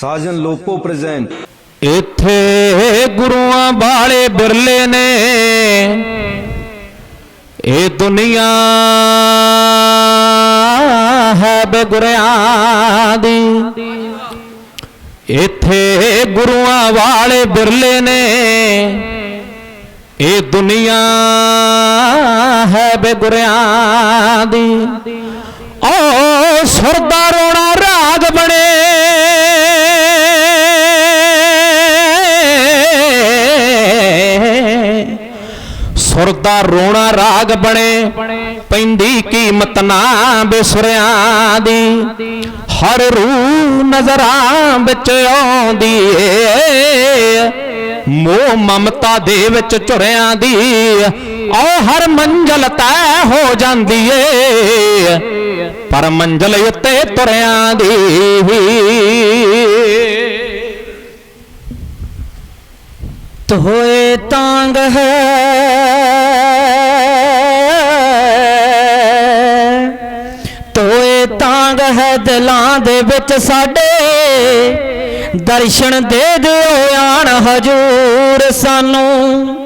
ਸਾਜਨ ਲੋਕੋ ਪ੍ਰਜੈਨ ਇੱਥੇ ਗੁਰੂਆਂ ਵਾਲੇ ਬਿਰਲੇ ਨੇ। ਇਹ ਦੁਨੀਆ ਹੈ ਬੇਗੁਰਿਆਂ ਦੀ। ਇੱਥੇ ਗੁਰੂਆਂ ਵਾਲੇ ਬਿਰਲੇ ਨੇ। ਇਹ ਦੁਨੀਆ ਹੈ ਬੇਗੁਰਿਆਂ ਦੀ। ਓ ਸੁਰਦਾ ਰੋਣਾ ਰਾਗ ਬਣੇ। ਸੁਰਦਾ ਰੋਣਾ ਰਾਗ ਬਣੇ ਪੈਂਦੀ ਕੀਮਤ ਨਾ ਬੇਸੁਰਿਆਂ ਦੀ। ਹਰ ਰੂ ਨਜ਼ਰਾਂ ਵਿੱਚ ਆਉਂਦੀ ਏ। ਮੋਹ ਮਮਤਾ ਦੇ ਵਿੱਚ ਝੁਰਿਆਂ ਦੀ ਓ ਹਰ ਮੰਜ਼ਲ ਤੈ ਹੋ ਜਾਂਦੀ ਏ। ਪਰ ਮੰਜ਼ਲ ਉੱਤੇ ਤੁਰਿਆਂ ਦੀ ਤੋਏ ਤਾਂਗ ਹੈ। ਹੈ ਦਿਲਾਂ ਦੇ ਵਿੱਚ ਸਾਡੇ। ਦਰਸ਼ਨ ਦੇ ਦਿਓ ਆਣ ਹਜੂਰ ਸਾਨੂੰ।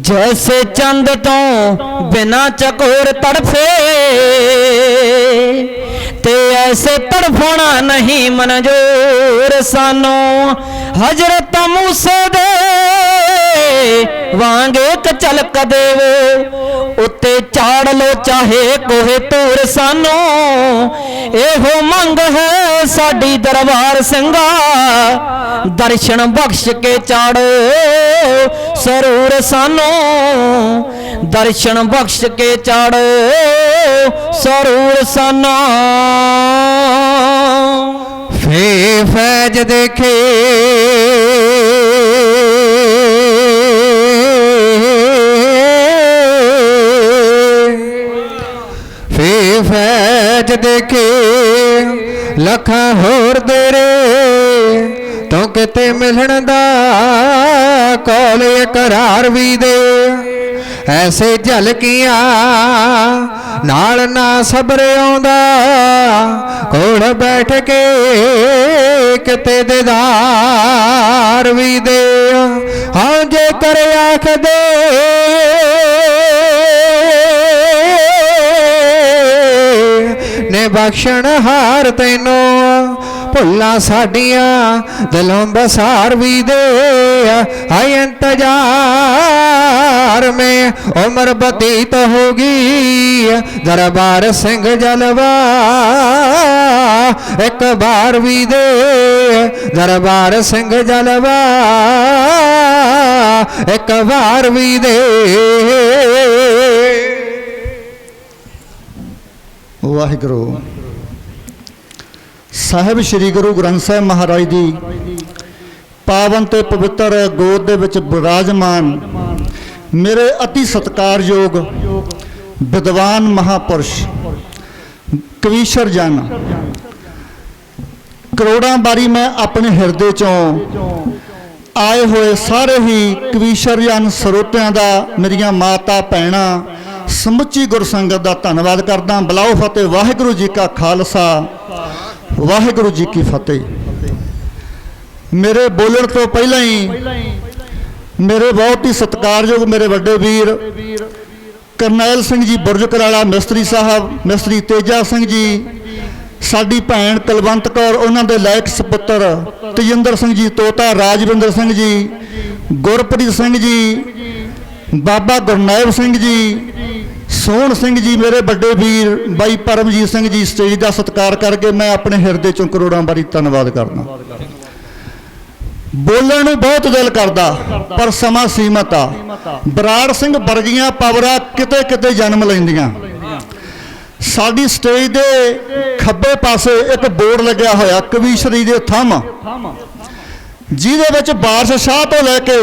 ਜੈਸੇ ਚੰਦ ਤੋਂ ਬਿਨਾ ਚਕੋਰ ਤੜਫੇ, ਤੇ ਐਸੇ ਤੜਫਣਾ ਨਹੀਂ ਮਨਜੂਰ ਸਾਨੂੰ। ਹਜ਼ਰਤ ਮੂਸੇ ਦੇ ਵਾਂਗ ਇੱਕ ਝਲਕ ਦੇਵੋ ਉੱਤੇ ਚਾੜ ਲੋ, ਚਾਹੇ ਕੋਹੇ ਤੂਰ ਸਾਨੂੰ। ਇਹੋ ਮੰਗ ਹੈ ਸਾਡੀ ਦਰਬਾਰ ਸਿੰਘਾ। ਦਰਸ਼ਨ ਬਖਸ਼ ਕੇ ਚਾੜ ਸਰੂਰ ਸਾਨੂੰ। ਦਰਸ਼ਨ ਬਖਸ਼ ਕੇ ਚਾੜ ਸਰੂਰ ਸਾਨੂੰ। ਫੇ ਫੈਜ ਦੇਖੇ। ਫੈਜ ਦੇਖੇ, ਲੱਖਾਂ ਹੋਰ ਤੇਰੇ, ਤੂੰ ਕਿਤੇ ਮਿਲਣ ਦਾ ਕੋਲ ਇਕਰਾਰ ਵੀ ਦੇ। ਐਸੇ ਝਲਕੀਆਂ ਨਾਲ ਨਾ ਸਬਰ ਆਉਂਦਾ, ਕੋਲ ਬੈਠ ਕੇ ਕਿਤੇ ਦੇਦਾਰ ਵੀ ਦੇ। ਬਖਸ਼ਣ ਹਾਰ ਤੈਨੂੰ। ਭੁੱਲਾਂ ਸਾਡੀਆਂ, ਦਿਲੋਂ ਬਸਾਰ ਵੀ ਦੇ। ਹਾਏ ਇੰਤਜ਼ਾਰ ਮੇ, ਉਮਰ ਬਤੀਤ ਹੋਗੀ ਦਰਬਾਰ ਸਿੰਘ ਜਲਵਾ, ਇੱਕ ਬਾਰ ਵੀ ਦੇ। ਦਰਬਾਰ ਸਿੰਘ ਜਲਵਾ, ਇੱਕ ਵਾਰ ਵੀ ਦੇ। ਵਾਹਿਗੁਰੂ। ਸਾਹਿਬ ਸ੍ਰੀ ਗੁਰੂ ਗ੍ਰੰਥ ਸਾਹਿਬ ਮਹਾਰਾਜ ਦੀ ਪਾਵਨ ਤੇ ਪਵਿੱਤਰ ਗੋਦ ਦੇ ਵਿੱਚ ਬਿਰਾਜਮਾਨ ਮੇਰੇ ਅਤੀ ਸਤਿਕਾਰਯੋਗ ਵਿਦਵਾਨ ਮਹਾਪੁਰਸ਼, ਕਵੀਸ਼ਰ ਜਨ, ਕਰੋੜਾਂ ਵਾਰੀ ਮੈਂ ਆਪਣੇ ਹਿਰਦੇ ਚੋਂ ਆਏ ਹੋਏ ਸਾਰੇ ਹੀ ਕਵੀਸ਼ਰ ਜਨ ਸਰੋਤਿਆਂ ਦਾ ਮੇਰੀਆਂ ਮਾਤਾ ਭੈਣਾਂ ਸਮੁੱਚੀ ਗੁਰਸੰਗਤ ਦਾ ਧੰਨਵਾਦ ਕਰਦਾ ਬਲਾਓ ਫਤਿਹ, ਵਾਹਿਗੁਰੂ ਜੀ ਕਾ ਖਾਲਸਾ। ਵਾਹਿਗੁਰੂ ਜੀ ਕੀ ਫਤਿਹ। ਮੇਰੇ ਬੋਲਣ ਤੋਂ ਪਹਿਲਾਂ ਹੀ ਮੇਰੇ ਬਹੁਤ ਹੀ ਸਤਿਕਾਰਯੋਗ ਮੇਰੇ ਵੱਡੇ ਵੀਰ ਕਰਨੈਲ ਸਿੰਘ ਜੀ ਬੁਰਜ ਕਰਾਲਾ ਮਿਸਤਰੀ ਸਾਹਿਬ, ਮਿਸਤਰੀ ਤੇਜਾ ਸਿੰਘ ਜੀ, ਸਾਡੀ ਭੈਣ ਕੁਲਵੰਤ ਕੌਰ, ਉਹਨਾਂ ਦੇ ਲਾਇਕ ਸੁਪੁੱਤਰ ਤੇਜਿੰਦਰ ਸਿੰਘ ਜੀ, ਤੋਤਾ ਰਾਜਵਿੰਦਰ ਸਿੰਘ ਜੀ, ਗੁਰਪ੍ਰੀਤ ਸਿੰਘ ਜੀ, ਬਾਬਾ ਗੁਰਨਾਇਬ ਸਿੰਘ ਜੀ ਸੋਹਣ ਸਿੰਘ ਜੀ ਮੇਰੇ ਵੱਡੇ ਵੀਰ, ਬਾਈ ਪਰਮਜੀਤ ਸਿੰਘ ਜੀ ਸਟੇਜ ਦਾ ਸਤਿਕਾਰ ਕਰਕੇ ਮੈਂ ਆਪਣੇ ਹਿਰਦੇ ਚੋਂ ਕਰੋੜਾਂ ਵਾਰੀ ਧੰਨਵਾਦ ਕਰਦਾ। ਬੋਲਣ ਨੂੰ ਬਹੁਤ ਦਿਲ ਕਰਦਾ, ਪਰ ਸਮਾਂ ਸੀਮਤ ਆ। ਬਰਾੜ ਸਿੰਘ ਵਰਗੀਆਂ ਪਾਵਰਾਂ ਕਿਤੇ ਕਿਤੇ ਜਨਮ ਲੈਂਦੀਆਂ। ਸਾਡੀ ਸਟੇਜ ਦੇ ਖੱਬੇ ਪਾਸੇ ਇੱਕ ਬੋਰਡ ਲੱਗਿਆ ਹੋਇਆ, ਕਵੀਸ਼ਰੀ ਦੇ ਥੰਮ। ਜਿਹਦੇ ਵਿੱਚ ਬਾਰਸ਼ ਸ਼ਾਹ ਤੋਂ ਲੈ ਕੇ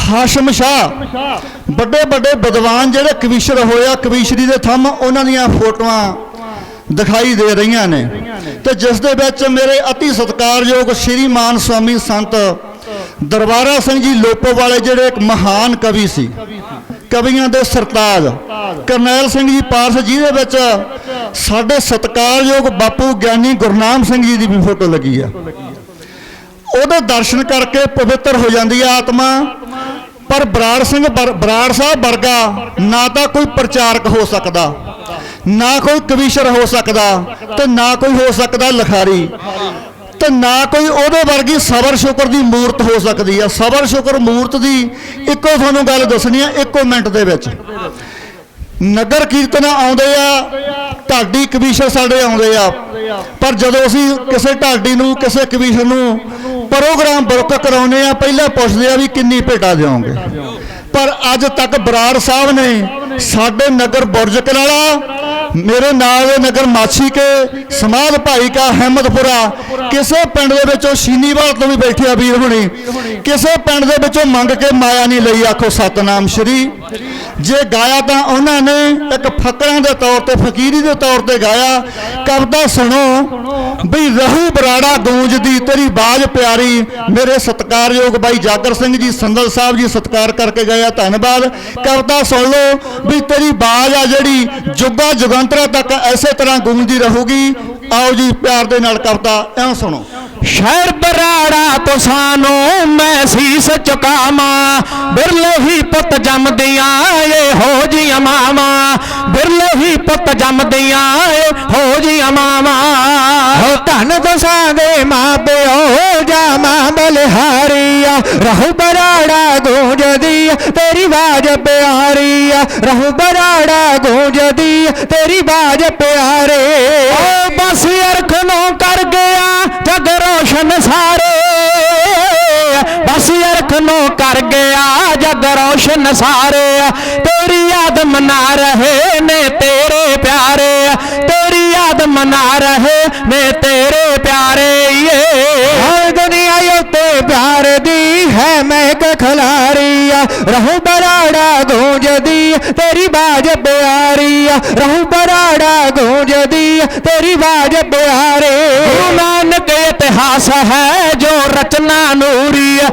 ਹਾਸ਼ਮ ਸ਼ਾਹ ਵੱਡੇ ਵੱਡੇ ਵਿਦਵਾਨ ਜਿਹੜੇ ਕਵੀਸ਼ਰ ਹੋਇਆ ਕਵੀਸ਼ਰੀ ਦੇ ਥੰਮ ਉਹਨਾਂ ਦੀਆਂ ਫੋਟੋਆਂ ਦਿਖਾਈ ਦੇ ਰਹੀਆਂ ਨੇ। ਤੇ ਜਿਸ ਦੇ ਵਿੱਚ ਮੇਰੇ ਅਤੀ ਸਤਿਕਾਰਯੋਗ ਸ਼੍ਰੀਮਾਨ ਸਵਾਮੀ ਸੰਤ ਦਰਬਾਰਾ ਸਿੰਘ ਜੀ ਲੋਪੋ ਵਾਲੇ ਜਿਹੜੇ ਇੱਕ ਮਹਾਨ ਕਵੀ ਸੀ, ਕਵੀਆਂ ਦੇ ਸਰਤਾਜ, ਕਰਨੈਲ ਸਿੰਘ ਜੀ ਪਾਰਸ ਜਿਹਦੇ ਵਿੱਚ ਸਾਡੇ ਸਤਿਕਾਰਯੋਗ ਬਾਪੂ ਗਿਆਨੀ ਗੁਰਨਾਮ ਸਿੰਘ ਜੀ ਦੀ ਵੀ ਫੋਟੋ ਲੱਗੀ ਆ। ਉਹਦੇ ਦਰਸ਼ਨ ਕਰਕੇ ਪਵਿੱਤਰ ਹੋ ਜਾਂਦੀ ਹੈ ਆਤਮਾ। ਪਰ ਬਰਾੜ ਸਿੰਘ ਬਰ- ਬਰਾੜ ਸਾਹਿਬ ਵਰਗਾ ਨਾ ਤਾਂ ਕੋਈ ਪ੍ਰਚਾਰਕ ਹੋ ਸਕਦਾ, ਨਾ ਕੋਈ ਕਵੀਸ਼ਰ ਹੋ ਸਕਦਾ ਤੇ ਨਾ ਕੋਈ ਹੋ ਸਕਦਾ ਲਿਖਾਰੀ ਤੇ ਨਾ ਕੋਈ ਉਹਦੇ ਵਰਗੀ ਸਬਰ ਸ਼ੁਕਰ ਦੀ ਮੂਰਤ ਹੋ ਸਕਦੀ ਆ। ਸਬਰ ਸ਼ੁਕਰ ਮੂਰਤ ਦੀ ਇੱਕੋ ਤੁਹਾਨੂੰ ਗੱਲ ਦੱਸਣੀ ਆ, ਇੱਕੋ ਮਿੰਟ ਦੇ ਵਿੱਚ। ਨਗਰ ਕੀਰਤਨ ਆਉਂਦੇ ਆ, ਢਾਡੀ ਕਵੀਸ਼ਰ ਸਾਡੇ ਆਉਂਦੇ ਆ। ਪਰ ਜਦੋਂ ਅਸੀਂ ਕਿਸੇ ਢਾਡੀ ਨੂੰ, ਕਿਸੇ ਕਵੀਸ਼ਰ ਨੂੰ ਪ੍ਰੋਗਰਾਮ ਬੁੱਕ ਕਰਾਉਨੇ ਆ, ਪਹਿਲਾਂ ਪੁੱਛਦੇ ਆ ਵੀ ਕਿੰਨੀ ਭੇਟਾ ਦਿਓਗੇ। ਪਰ ਅੱਜ ਤੱਕ ਬਰਾੜ ਸਾਹਿਬ ਨੇ ਸਾਡੇ ਨਗਰ ਬੁਰਜ ਕਨਾਲਾ, ਮੇਰੇ ਨਾਲ ਦੇ ਨਗਰ ਮਾਛੀ ਕੇ ਸਮਾਧ ਭਾਈ ਕਾ ਅਹਿਮਦਪੁਰਾ, ਕਿਸੇ ਪਿੰਡ ਦੇ ਵਿੱਚੋਂ ਸ਼ੀਨੀਵਾਲ ਤੋਂ ਵੀ ਬੈਠਿਆ ਵੀਰ ਹੁਣੀ, ਕਿਸੇ ਪਿੰਡ ਦੇ ਵਿੱਚੋਂ ਮੰਗ ਕੇ ਮਾਇਆ ਨਹੀਂ ਲਈ, ਆਖੋ ਸਤਨਾਮ ਸ਼੍ਰੀ। ਜੇ ਗਾਇਆ ਤਾਂ ਉਹਨਾਂ ਨੇ ਇੱਕ ਫਕਰਾਂ ਦੇ ਤੌਰ ਤੇ, ਫਕੀਰੀ ਦੇ ਤੌਰ ਤੇ ਗਾਇਆ। ਕਵਿਤਾ ਸੁਣੋ ਬਈ ਰਹੂ ਬਰਾੜਾ ਗੂੰਜਦੀ ਤੇਰੀ ਬਾਜ ਪਿਆਰੀ। ਮੇਰੇ ਸਤਿਕਾਰਯੋਗ ਬਾਈ ਜਾਗਰ ਸਿੰਘ ਜੀ, ਸੰਦਲ ਸਾਹਿਬ ਜੀ, ਸਤਿਕਾਰ ਕਰਕੇ ਗਏ ਆ, ਧੰਨਵਾਦ। ਕਵਿਤਾ ਸੁਣ ਲਓ ਵੀ ਤੇਰੀ ਬਾਜ ਆ ਜਿਹੜੀ, ਜੁਗਾ ਜੁਗੰਤਰਾ ਤੱਕ ਐਸੇ ਤਰ੍ਹਾਂ ਗੂੰਜਦੀ ਰਹੂਗੀ। ਆਓ ਜੀ ਪਿਆਰ ਦੇ ਨਾਲ ਕਵਿਤਾ ਐਂ ਸੁਣੋ। ਸ਼ਹਿਰ ਬਰਾੜਾ ਤੋਂ ਸਾਨੂੰ ਮੈਂ ਸੀਸ ਚੁਕਾਵਾਂ ਬਿਰਲੇ ਹੀ ਪੁੱਤ ਜੰਮਦੀਆਂ ਏ ਹੋ ਜੀਆਂ ਮਾਵਾਂ ਬਿਰਲੇ ਹੀ ਪੁੱਤ ਜੰਮਦੀਆਂ ਏ ਹੋ ਜੀਆਂ ਮਾਵਾਂ। ਹੋ ਧਨ ਦਸਾਂ ਦੇ ਮਾਂ ਪਿਓ ਜਾਮਾ ਬਲਿਹਾਰੀਆ ਰਹੂ ਬਰਾੜਾ ਗੂੰਜਦੀ ਤੇਰੀ ਬਾਜ ਪਿਆਰੀ ਆ ਰਹੂ ਬਰਾੜਾ ਗੂੰਜਦੀ ਤੇਰੀ ਬਾਜ ਪਿਆਰੇ। ਓ ਕਰ ਗਿਆ ਜਗ ਰੋਸ਼ਨ ਸਾਰੇ ਤੇਰੀ ਯਾਦ ਮਨਾ ਰਹੇ ਨੇ ਤੇਰੇ ਪਿਆਰੇ ਤੇਰੀ ਯਾਦ ਮਨਾ ਰਹੇ ਨੇ ਤੇਰੇ ਪਿਆਰੇ ਏ ਹਰ ਦੁਨੀਆ ਉੱਤੇ ਪਿਆਰ ਦੀ ਹੈ ਮਹਿਕ ਖਲਾਰੀ ਆ। ਰਹੂ ਬਰਾੜਾ ਗੂੰਜਦੀ ਤੇਰੀ ਬਾਜ ਪਿਆਰੀ ਆ। ਰਹੂ ਬਰਾੜਾ ਗੂੰਜਦੀ ਤੇਰੀ ਬਾਜ ਪਿਆਰੇ। ਨਾਨਕ ਇਤਿਹਾਸ ਹੈ ਜੋ ਰਚਨਾ ਨੂਰੀ ਹੈ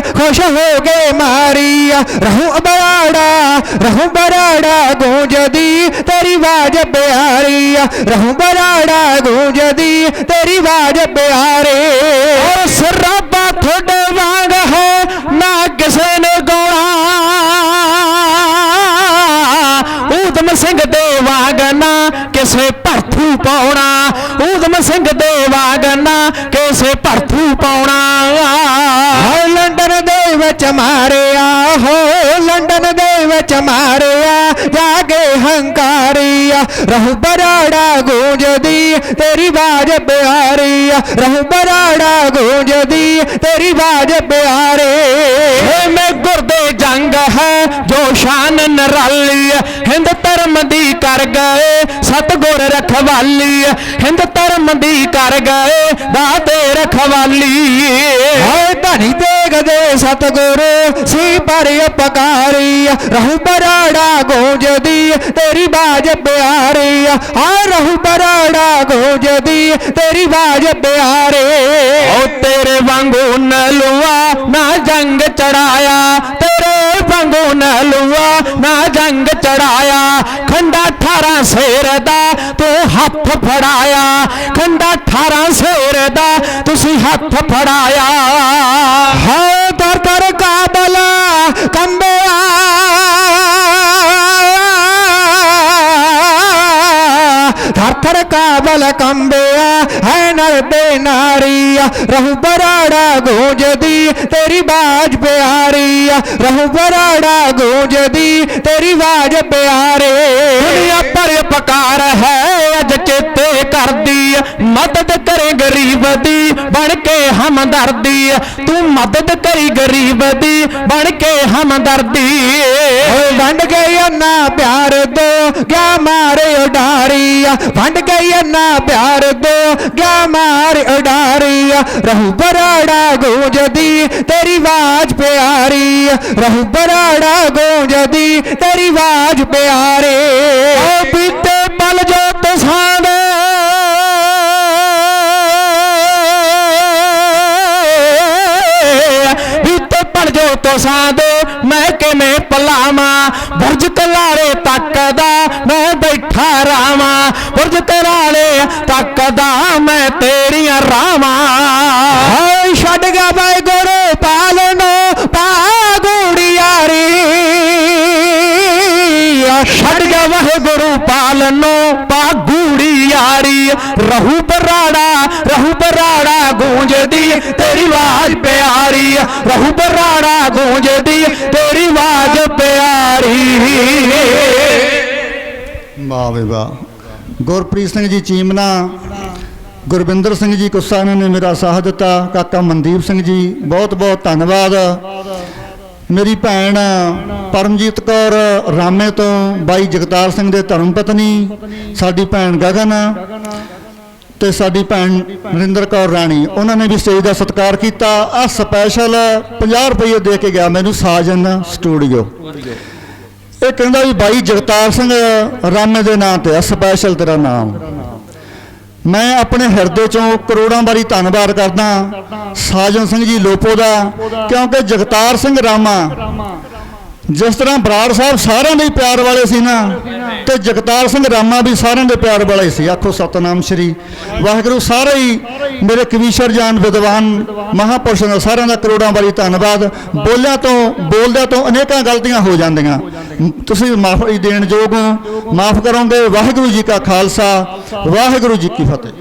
ਖੁਸ਼ ਹੋ ਗਏ ਮਾਰੀ ਆ ਰਹੂ ਬਰਾੜਾ ਰਹੂ ਬਰਾੜਾ, ਗੂੰਜਦੀ ਤੇਰੀ ਆਵਾਜ਼ ਪਿਆਰੀ ਆ ਰਹੂ ਬਰਾੜਾ, ਗੂੰਜਦੀ ਤੇਰੀ ਆਵਾਜ਼ ਪਿਆਰੇ। ਔਰ ਸਰਾਬਾ ਤੁਹਾਡੇ ਵਾਂਗ ਹੈ, ਨਾ ਕਿਸੇ ਨੇ ਗਾਉਣਾ। ਊਧਮ ਸਿੰਘ ਦੇ ਵਾਂਗ ਕਿਸੇ ਭਰਥੂ ਪਾਉਣਾ। ਊਧਮ ਸਿੰਘ ਦੇ ਵਾਗਨਾ ਕਿਸੇ ਭਰਥੂ ਪਾਉਣਾ। ਹਾਏ ਮਾਰਿਆ ਹੋ ਲੰਡਨ ਦੇ ਵਿੱਚ ਮਾਰਿਆ ਜਾ ਕੇ ਹੰਕਾਰੀ ਆ ਰਹੂ ਬਰਾੜਾ ਗੂੰਜਦੀ ਤੇਰੀ ਬਾਜ ਆ ਰਹੂ ਬਰਾੜਾ ਗੂੰਜਦੀ ਤੇਰੀ ਬਾਜ ਪਿਆਰੇ ਏ ਮੈਂ ਗੁਰਦੇ ਜੰਗ ਹੈ ਜੋ ਸ਼ਾਨ ਨਰਾਲੀ ਹੈ। ਹਿੰਦ ਧਰਮ ਦੀ ਕਰ ਗਏ ਸਤਗੁਰ ਰਖਵਾਲੀ ਹੈ। ਹਿੰਦ ਧਰਮ ਦੀ ਕਰ ਗਏ ਦਾਤੇ ਰਖਵਾਲੀ ਹਾਏ ਧਨੀ ਤੇਗ ਦੇ ਸਤਗੁਰੂ ਸੀ ਪਰ ਉਪਕਾਰੀ ਆ ਰਹੂ ਬਰਾੜਾ ਗੂੰਜਦੀ ਤੇਰੀ ਬਾਜ ਪਿਆਰੀ। ਹਾਂ, ਰਹੂ ਬਰਾੜਾ ਗੂੰਜਦੀ ਤੇਰੀ ਬਾਜ ਪਿਆਰੇ। ਓ ਤੇਰੇ ਵਾਂਗੂ ਨਲੂਆ ਨਾ ਜੰਗ ਚੜਾਇਆ। ਤੇਰੇ ਵਾਂਗੂ ਨਲੂਆ ਨਾ ਜੰਗ ਚੜਾਇਆ। ਖੰਡਾ 18 ਸ਼ੇਰ ਦਾ ਤੂੰ ਹੱਥ ਫੜਾਇਆ। ਖੰਡਾ 18 ਸ਼ੇਰ ਦਾ ਤੁਸੀਂ ਹੱਥ ਫੜਾਇਆ। ਹਾਏ ਦਰ ਦਰ ਕਾਬਲ ਕੰਬਿਆ ਥਰ ਥਰ ਕਾਬਲ ਕੰਬਿਆ, ਹੈ ਨਰ ਦੇ ਨਾਰੀਆ ਰਹੂ ਬਰਾੜਾ ਗੂੰਜਦੀ, ਤੇਰੀ ਬਾਜ ਪਿਆਰੀ ਆ। ਰਹੂ ਬਰਾੜਾ ਗੂੰਜਦੀ, ਤੇਰੀ ਬਾਜ ਪਿਆਰੇ ਦੁਨੀਆ ਪਰ ਪਕਾਰ ਹੈ, ਅੱਜ ਚੇਤੇ ਕਰਦੀ ਮਦਦ ਕਰੇ ਗਰੀਬ ਦੀ, ਬਣ ਕੇ ਹਮਦਰਦੀ ਤੂੰ ਮਦਦ ਕਰੀ ਗਰੀਬ ਦੀ, ਬਣ ਕੇ ਹਮਦਰਦੀ ਓਏ ਵੰਡ ਗਈ ਨਾ ਪਿਆਰ ਦੋ ਕਿਆ ਮਾਰੇ ਉਡਾਰੀ ਆ ਵੰਡ ਗਈ ਨਾ ਪਿਆਰ ਦੋ ਗਿਆ ਮਾਰੇ ਉਡਾਰੀ ਆ ਰਹੂ ਬਰਾੜਾ ਗੂੰਜਦੀ, ਤੇਰੀ ਆਵਾਜ਼ ਪਿਆਰੀ। ਆ ਰਹੂ ਬਰਾੜਾ ਗੂੰਜਦੀ, ਤੇਰੀ ਵਾਹਿਗੁਰੂ ਪਾ ਗੂੜੀ ਯਾਰੀ। ਰਹੂ ਬਰਾੜਾ ਰਹੂ ਬਰਾੜਾ ਗੂੰਜਦੀ ਤੇਰੀ ਆਵਾਜ਼ ਪਿਆਰੀ। ਰਹੂ ਬਰਾੜਾ ਗੂੰਜਦੀ ਤੇਰੀ ਆਵਾਜ਼ ਪਿਆਰੀ। ਵਾਹ ਵਾਹ। ਗੁਰਪ੍ਰੀਤ ਸਿੰਘ ਜੀ ਚੀਮਨਾ, ਗੁਰਵਿੰਦਰ ਸਿੰਘ ਜੀ ਕੁੱਸਾ ਨੇ ਮੇਰਾ ਸਾਥ ਦਿੱਤਾ। ਕਾਕਾ ਮਨਦੀਪ ਸਿੰਘ ਜੀ ਬਹੁਤ ਬਹੁਤ ਧੰਨਵਾਦ। ਮੇਰੀ ਭੈਣ ਪਰਮਜੀਤ ਕੌਰ ਰਾਮੇ ਤੋਂ ਬਾਈ ਜਗਤਾਰ ਸਿੰਘ ਦੇ ਧਰਮ ਪਤਨੀ, ਸਾਡੀ ਭੈਣ ਗਗਨ ਤੇ ਸਾਡੀ ਭੈਣ ਨਰਿੰਦਰ ਕੌਰ ਰਾਣੀ। ਉਹਨਾਂ ਨੇ ਵੀ ਸਟੇਜ ਦਾ ਸਤਿਕਾਰ ਕੀਤਾ। ਆ ਸਪੈਸ਼ਲ 50 ਰੁਪਏ ਦੇ ਕੇ ਗਿਆ ਮੈਨੂੰ ਸਾਜਨ ਸਟੂਡੀਓ ਇਹ ਕਹਿੰਦਾ ਵੀ ਬਾਈ ਜਗਤਾਰ ਸਿੰਘ ਰਾਮੇ ਦੇ ਨਾਂ ਤੇ ਆ ਸਪੈਸ਼ਲ ਤੇਰਾ ਨਾਮ। ਮੈਂ ਆਪਣੇ ਹਿਰਦੇ ਚੋਂ ਕਰੋੜਾਂ ਵਾਰੀ ਧੰਨਵਾਦ ਕਰਦਾ ਸਾਜਨ ਸਿੰਘ ਜੀ ਲੋਪੋ ਦਾ ਕਿਉਂਕਿ ਜਗਤਾਰ ਸਿੰਘ ਰਾਮਾ। ਜਿਸ ਤਰ੍ਹਾਂ ਬਰਾੜ ਸਾਹਿਬ ਸਾਰਿਆਂ ਦੇ ਪਿਆਰ ਵਾਲੇ ਸੀ ਨਾ, ਤੇ ਜਗਤਾਰ ਸਿੰਘ ਰਾਮਾ ਵੀ ਸਾਰਿਆਂ ਦੇ ਪਿਆਰ ਵਾਲੇ ਸੀ। ਆਖੋ ਸਤਨਾਮ ਸ਼੍ਰੀ। ਵਾਹਿਗੁਰੂ ਸਾਰੇ ਹੀ ਮੇਰੇ ਕਵੀਸ਼ਰ ਜਾਨ ਵਿਦਵਾਨ ਮਹਾਪੁਰਸ਼ਾਂ ਦਾ ਸਾਰਿਆਂ ਦਾ ਕਰੋੜਾਂ ਵਾਰੀ ਧੰਨਵਾਦ। ਬੋਲਿਆਂ ਤੋਂ, ਬੋਲਦਿਆਂ ਤੋਂ ਅਨੇਕਾਂ ਗਲਤੀਆਂ ਹੋ ਜਾਂਦੀਆਂ। ਤੁਸੀਂ ਮਾਫੀ ਦੇਣ ਯੋਗ ਹੋ। ਮਾਫ ਕਰੋਗੇ। ਵਾਹਿਗੁਰੂ ਜੀ ਕਾ ਖਾਲਸਾ, ਵਾਹਿਗੁਰੂ ਜੀ ਕੀ ਫਤਿਹ।